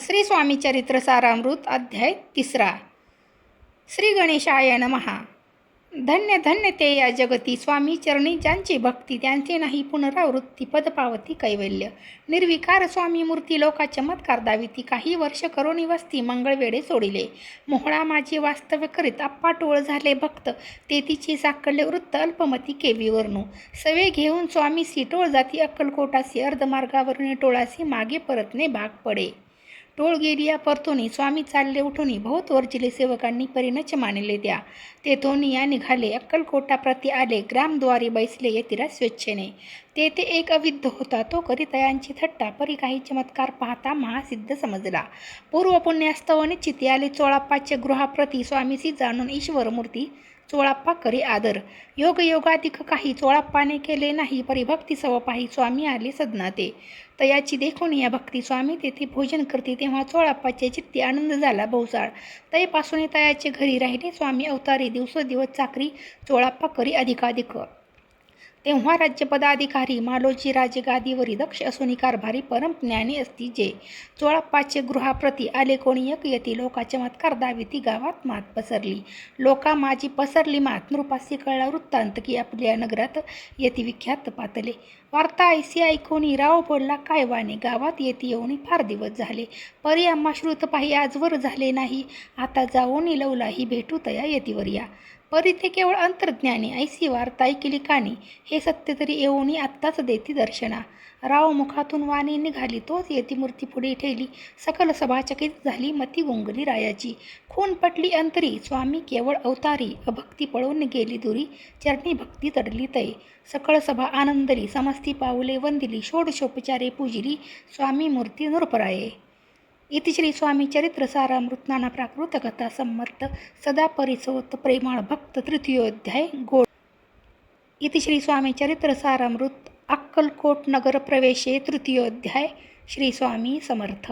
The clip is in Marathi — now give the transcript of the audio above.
श्री स्वामी चरित्र सारामृत अध्याय तिसरा. श्री गणेशाय नमहा धन्य धन्य ते या जगती स्वामी चरणी ज्यांची भक्ती त्यांचे नाही पुनरावृत्ती पदपावती कैवल्य. निर्विकार स्वामी मूर्ती लोका चमत्कार दाविती. काही वर्ष करोनी वस्ती मंगळवेडे सोडिले. मोहळा माझी वास्तव्य करीत अप्पा टोळ झाले भक्त. ते तिची साकडले वृत्त अल्पमती केवीवरनु सवे घेऊन स्वामीसी टोळ जाती अक्कलकोटासी अर्धमार्गावरून टोळासी मागे परतणे भाग पडे. टोळ गेलिया परतोनी स्वामी चालले उठोनी बहुत वर्जिले सेवकांनी परिणच मानले द्या. तेथोनी या निघाले. अक्कलकोटा प्रति आले. ग्रामद्वारे बैसले येतिरा स्वेच्छेने. तेथे एक अविद्ध होता. तो करितयांची थट्टा परी काही चमत्कार पाहता महासिद्ध समजला. पूर्व पुण्यास्तव निश्चित आले चोळाप्पाच्या गृहाप्रती स्वामीसी जाणून ईश्वर मूर्ती चोळाप्पा करी आदर. योग योगाधिक काही चोळाप्पाने केले नाही परिभक्ती सव पाही स्वामी आले सदनाते. तयाची देखून या भक्ती स्वामी तेथे भोजन करते तेव्हा चोळाप्पाचे चित्ते आनंद झाला बहुसाळ तयपासून तयाचे घरी राहिले स्वामी अवतारी दिवसोदिवस चाकरी चोळाप्पा करी अधिकाधिक. तेव्हा राज्यपदाधिकारी मालोजी राजे गादीवरी दक्ष असून कारभारी परमज्ञानी असती जे चोळाप्पाचे गृहाप्रती आले कोणी एक येती लोका चमत्कार दाविती गावात मात पसरली. लोका माझी पसरली मात. नृपासी कळला वृत्तांत की आपल्या नगरात येती विख्यात पातले. वार्ता ऐसी ऐकून राव बोलला काय वाणे? गावात येती येऊन फार दिवस झाले. परी आम्हा श्रुत पाही आजवर झाले नाही. आता जाऊन लवला ही भेटू तया येतीवर या. परी इथे केवळ अंतर्ज्ञानी ऐसी वार्ता केली काणी हे सत्य तरी येऊनी आत्ताच देती दर्शना. राव मुखातून वाणी निघाली तोच येती मूर्ती पुढे ठेली. सकल सभाचकित झाली मती गुंगली रायाची. खून पटली अंतरी स्वामी केवळ अवतारी अभक्ती पळून गेली दुरी चरणी भक्ती तडली तय. सकळ सभा आनंदली समस्ती पाऊले वंदिली षोडशोपचारे पूजिली स्वामी मूर्ती नृपराये. इति श्री स्वामी चरित्र सारामृत नाना प्राकृत कथा सदा परिसोत प्रेमाळ भक्त तृतीयोध्याय गोड। इति श्री स्वामी चरित्र सारामृत अक्कलकोट नगर प्रवेशे तृतीयोध्याय श्री स्वामी समर्थ।